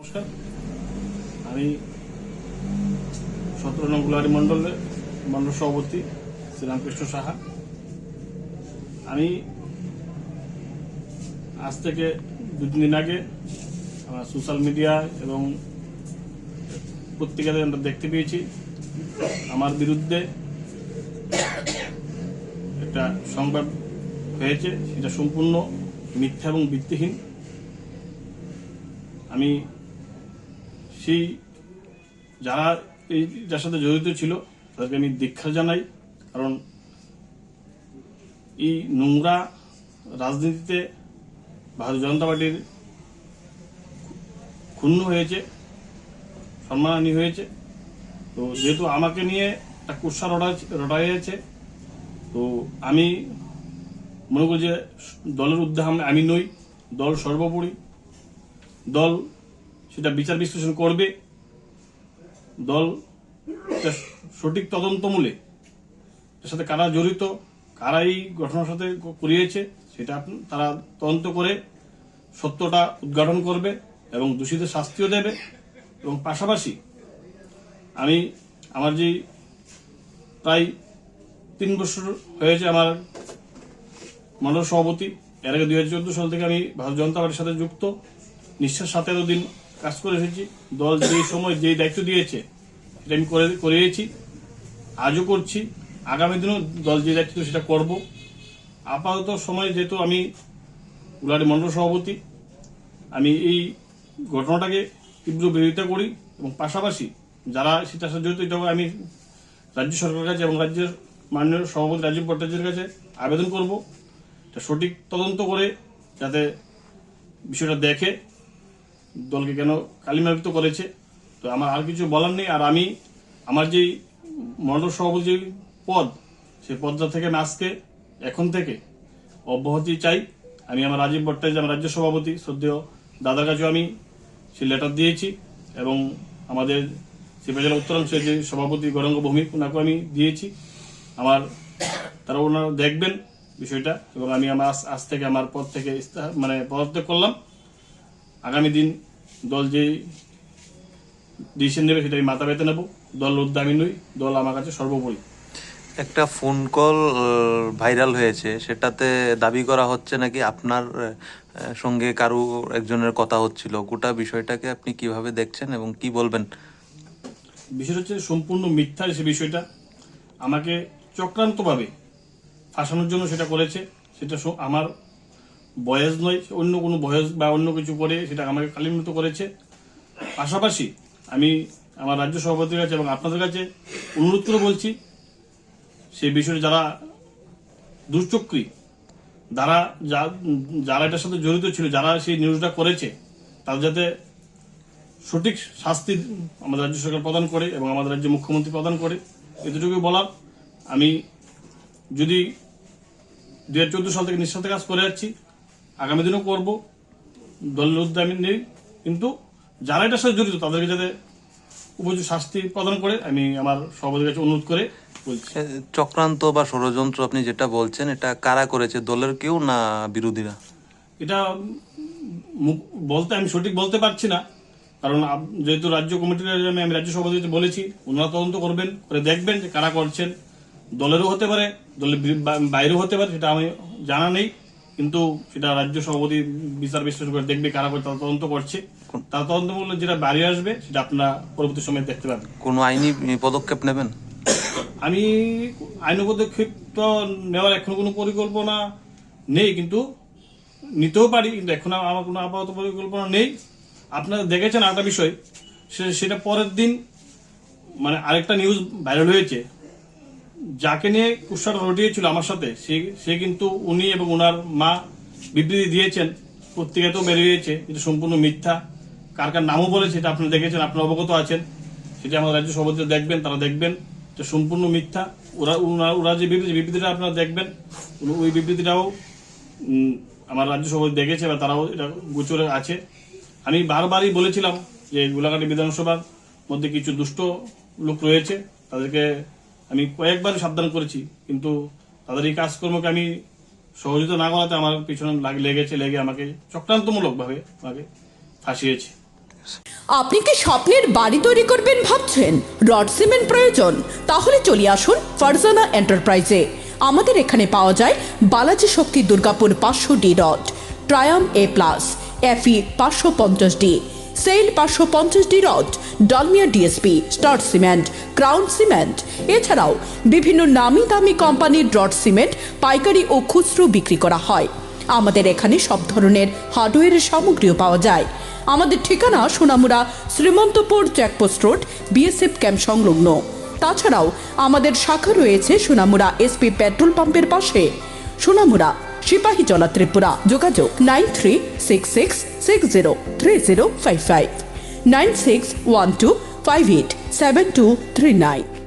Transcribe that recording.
নমস্কার। আমি সতেরো নং গুলারি মণ্ডলের মণ্ডল সভাপতি শ্রীরামকৃষ্ণ সাহা। আমি আজ থেকে দু তিন দিন আগে আমার সোশ্যাল মিডিয়া এবং পত্রিকাতে আমরা দেখতে পেয়েছি, আমার বিরুদ্ধে একটা সংবাদ হয়েছে, সেটা সম্পূর্ণ মিথ্যা এবং ভিত্তিহীন। আমি সেই যারা এই যার সাথে জড়িত ছিল, তাদেরকে আমি দীক্ষা জানাই। কারণ এই নোংরা রাজনীতিতে ভারতীয় জনতা পার্টির ক্ষুণ্ণ হয়েছে, সম্মানহানি হয়েছে। তো যেহেতু আমাকে নিয়ে একটা কুৎসা রটা রটা হয়েছে, তো আমি মনে করি যে দলের উদ্যোগ আমি নই, দল সর্বোপরি। দল সেটা বিচার বিশ্লেষণ করবে। দল সঠিক তদন্তমূলে এর সাথে কারা জড়িত কারা এই ঘটনার সাথে করিয়েছে, সেটা তারা তদন্ত করে সত্যটা উদ্ঘাটন করবে এবং দোষীদের শাস্তিও দেবে। এবং পাশাপাশি আমি আমার যে প্রায় তিন বছর হয়েছে আমার মন্ডল সভাপতি, এর আগে দুই হাজার চোদ্দ সাল থেকে আমি ভারতীয় জনতা পার্টির সাথে যুক্ত। নিঃশ্বাস সতেরো দিন কাজ করে এসেছি। দল যেই সময় যেই দায়িত্ব দিয়েছে, সেটা আমি করে করিয়েছি। আজও করছি। আগামী দিনেও দল যে দায়িত্ব সেটা করব। আপাতত সময় যেহেতু আমি গুলারি মন্ডল সভাপতি, আমি এই ঘটনাটাকে তীব্র বিরোধিতা করি এবং পাশাপাশি যারা সাথে জড়িত এটাকে আমি রাজ্য সরকারের কাছে এবং রাজ্যের মাননীয় সভাপতি রাজীব ভট্টাচার্যের কাছে আবেদন করব। এটা সঠিক তদন্ত করে যাতে বিষয়টা দেখে দলকে কেন কালিমালিপ্ত করেছে? তো আমার আর কিছু বলার নেই। আর আমি আমার যেই মন্ডল সভাপতি যে পদ, সেই পদটা থেকে আমি আজকে, এখন থেকে অব্যাহতি চাই। আমি আমার রাজীব ভট্টাচার্য, আমার রাজ্য সভাপতি, শ্রদ্ধেয় দাদার কাছেও আমি সে লেটার দিয়েছি এবং আমাদের সিপাহী জেলা উত্তরাংশের যে সভাপতি গৌরাঙ্গ ভৌমিক ওনাকেও আমি দিয়েছি। আমার, তারা ওনারা দেখবেন বিষয়টা এবং আমি আমার আজ থেকে আমার পদ থেকে মানে পদত্যাগ করলাম। আগামী দিন দল যে ডিসিশন নেবে সেটা আমি মাথা পেতে নেব। দল উদ্যামী নই দল আমার কাছে সর্বোপরি। একটা ফোন কল ভাইরাল হয়েছে। সেটাতে দাবি করা হচ্ছে নাকি আপনার সঙ্গে কারু একজনের কথা হচ্ছিল? গোটা বিষয়টাকে আপনি কীভাবে দেখছেন এবং কি বলবেন? বিষয়টা হচ্ছে সম্পূর্ণ মিথ্যা সে বিষয়টা। আমাকে চক্রান্তভাবে ফাঁসানোর জন্য সেটা করেছে। সেটা আমার বয়স নয়, অন্য কোনো বয়স বা অন্য কিছু করে সেটা আমাকে কালিমুক্ত করেছে। পাশাপাশি আমি আমার রাজ্য সভাপতির কাছে এবং আপনাদের কাছে অনুরোধ করে বলছি সেই বিষয়ে যারা দুর্চক্রী যারা যারা এটার সাথে জড়িত ছিল, যারা সেই নিউজটা করেছে তাদের যাতে সঠিক শাস্তি আমাদের রাজ্য সরকার প্রদান করে এবং আমাদের রাজ্য মুখ্যমন্ত্রী প্রদান করে এতটুকুই বলার আমি যদি দু হাজার চোদ্দ সাল থেকে নিঃস্বার্থে কাজ করে যাচ্ছি আগামী দিনেও করব দলের উদ্যোগ আমি নেই কিন্তু যারা এটার সাথে জড়িত তাদেরকে যাতে উপযুক্ত শাস্তি প্রদান করে আমি আমার সভাপতির কাছে অনুরোধ করে চক্রান্ত বা ষড়যন্ত্র আপনি যেটা বলছেন এটা কারা করেছে? দলের কেউ না বিরোধীরা? এটা মুখ- বলতে আমি সঠিক বলতে পারছি না কারণ যেহেতু রাজ্য কমিটির আমি আমি রাজ্য সভাপতিকে বলেছি ওনারা তদন্ত করবেন করে দেখবেন যে কারা করছেন। দলেরও হতে পারে দলের বাইরেও হতে পারে সেটা আমি জানা নেই। কিন্তু সেটা রাজ্য সভাপতি বিচার বিশ্লেষণ করে দেখবে কারা করে তারা তদন্ত করছে। তার তদন্ত মূল্য যেটা বাইরে আসবে সেটা আপনারা পরবর্তী সময় দেখতে পাবেন। কোনো আইনি পদক্ষেপ নেবেন? আমি আইন পদক্ষেপ তো নেওয়ার এখন কোনো পরিকল্পনা নেই কিন্তু নিতেও পারি কিন্তু এখন আমার কোনো আপাতত পরিকল্পনা নেই। আপনারা দেখেছেন আরেকটা বিষয় সেটা পরের দিন মানে আরেকটা নিউজ ভাইরাল হয়েছে। যাকে নিয়ে কুৎসাটা রটিয়েছিল আমার সাথে, সে সে কিন্তু উনি এবং ওনার মা বিবৃতি দিয়েছেন, পত্রিকাতেও বেরিয়েছে এটা সম্পূর্ণ মিথ্যা। কার কার নামও বলেছে এটা আপনারা দেখেছেন, আপনারা অবগত আছেন। সেটা আমাদের রাজ্য সভাপতি দেখবেন, তারা দেখবেন, এটা সম্পূর্ণ মিথ্যা। ওরা ওরা- ওরা যে বিবৃতি, বিবৃতিটা আপনারা দেখবেন ওই বিবৃতিটাও আমার রাজ্য সভাপতি দেখেছে বা তারাও এটা গোচরে আছে। আমি বারবারই বলেছিলাম যে গোলাঘাটি বিধানসভার মধ্যে কিছু দুষ্ট লোক রয়েছে, তাদেরকে আমি কয়েকবার সাবধান করেছি, কিন্তু তাদের এই কাজকর্মকে আমি সহযোগিতা না করাতে আমার পিছনে লেগেছে, লেগে আমাকে চক্রান্তমূলকভাবে আমাকে ফাঁসিয়েছে। আপনি কি স্বপ্নের বাড়ি তৈরি করবেন ভাবছেন? রড সিমেন্ট প্রয়োজন? তাহলে চলে আসুন ফারজানা এন্টারপ্রাইজে। আমাদের এখানে পাওয়া যায় বালাজি শক্তি দুর্গাপুর পাঁচশো ডি রড, ট্রায়াম এ প্লাস, এফি পাঁচশো পঞ্চাশ ডি, সেল পাঁচশো পঞ্চাশ D rod Dalmia DSP star cement crown cement এছাড়াও বিভিন্ন নামি দামি কোম্পানির রড সিমেন্ট পাইকারি ও খুচরো বিক্রি করা হয়। আমাদের এখানে সব ধরনের হার্ডওয়্যারের সামগ্রীও পাওয়া যায়। আমাদের ঠিকানা Sonamura, Shrimantapur checkpost road BSF camp সংলগ্ন। তাছাড়াও আমাদের শাখা রয়েছে সোনামুড়া এসপি পেট্রোল পাম্পের পাশে। সোনামুড়া সিপাহী জলা ত্রিপুরা। যোগাযোগ nine three six six six zero three zero five five. 9612587239.